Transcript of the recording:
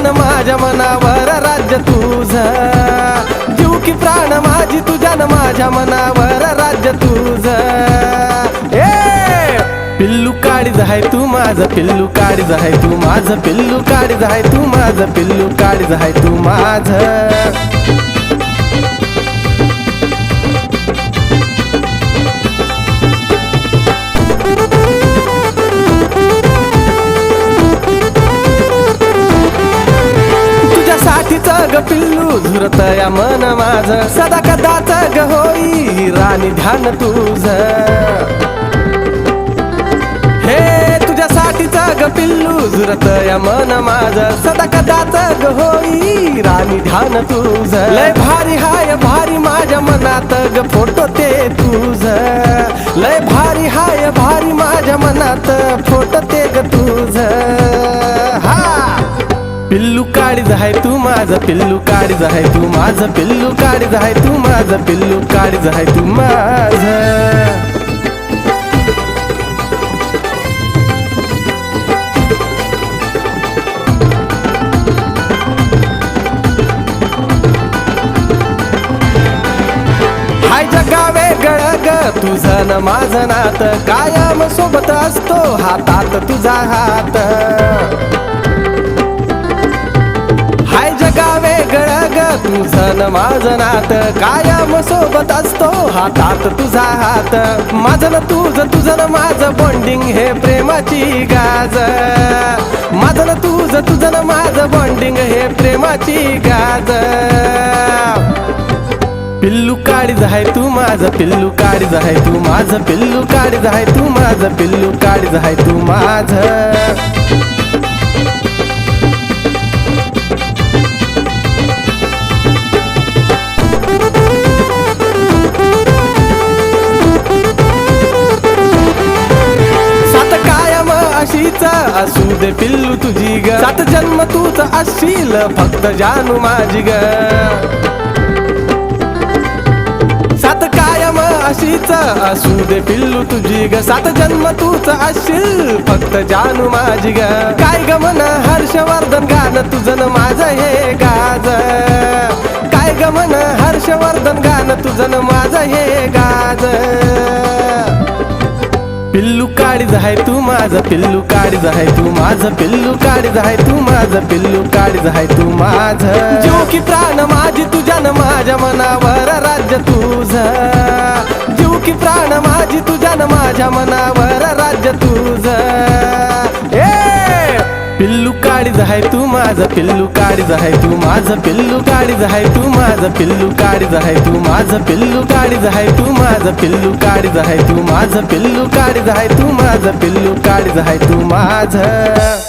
प्राण माझ्या मनावर राज्य तुझ. जीव की प्राण माझी तुझ्यानं माझ्या मनावर राज्य तुझ. पिल्लू काळी जाय तू माझं पिल्लू काळी जाय तू माझं पिल्लू काळी जाय तू माझं पिल्लू काळी जाय तू माझं. पिल्लू या मन माझ. सदा कदाच ग होई राणी ध्यान तुझ. हे तुझ्यासाठीच ग पिल्लू झुरत या मन माझ. सदा कदाच ग होई राणी ध्यान तुझ. लय भारी हाय भारी माझ्या मनात ग फोटो ते तुझ. लय भारी हाय भारी माझ्या मनात फोटो ते माझं पिल्लू काळीज आहे तू माझं पिल्लू काळीज आहे तू माझं पिल्लू काळीज आहे तू माझं. तुझं न माझं नात कायम सोबत असतो हातात तुझा हात. मन न माझं नात कायम सोबत असतो हातात तुझा हात. माझं ना तुझं तुझं ना माझं बॉन्डिंग हे प्रेमाची गाज. माझं ना तुझं तुझं ना माझं बॉन्डिंग हे प्रेमाची गाज. पिल्लू काळीज आहे तू माझं पिल्लू काळीज आहे तू माझं पिल्लू काळीज आहे तू माझं पिल्लू काळीज आहे तू माझं. अशीच असू दे पिल्लू तुझी ग. सात जन्म तूच असशील फक्त जानू माझी ग. सात कायम अशीच असू दे पिल्लू तुझी ग. सात जन्म तूच असशील फक्त जानू माझी ग. काय ग मन हर्षवर्धन गाणं तुझं माझं हे गाज. काय ग मन हर्षवर्धन गाणं तुझं माझं हे गाज. काळीज आहे तू माझं पिल्लू काळीज आहे तू माझं पिल्लू काळीज आहे तू माझं पिल्लू काळीज आहे तू माझं. जीव की प्राण माझी तुझ्यानं माझ्या मनावर राज्य तुझ. जीव की प्राण माझी तुझ्यानं माझ्या मनावर राज्य तुझ. ए पिल्लू काळीज आहे तू माझं पिल्लू काळीज आहे तू माझं पिल्लू काळीज आहे तू माझं पिल्लू काळीज आहे तू माझं पिल्लू काळीज आहे तू माझं पिल्लू काळीज आहे तू माझं पिल्लू काळीज आहे तू माझं पिल्लू काळीज आहे तू माझं.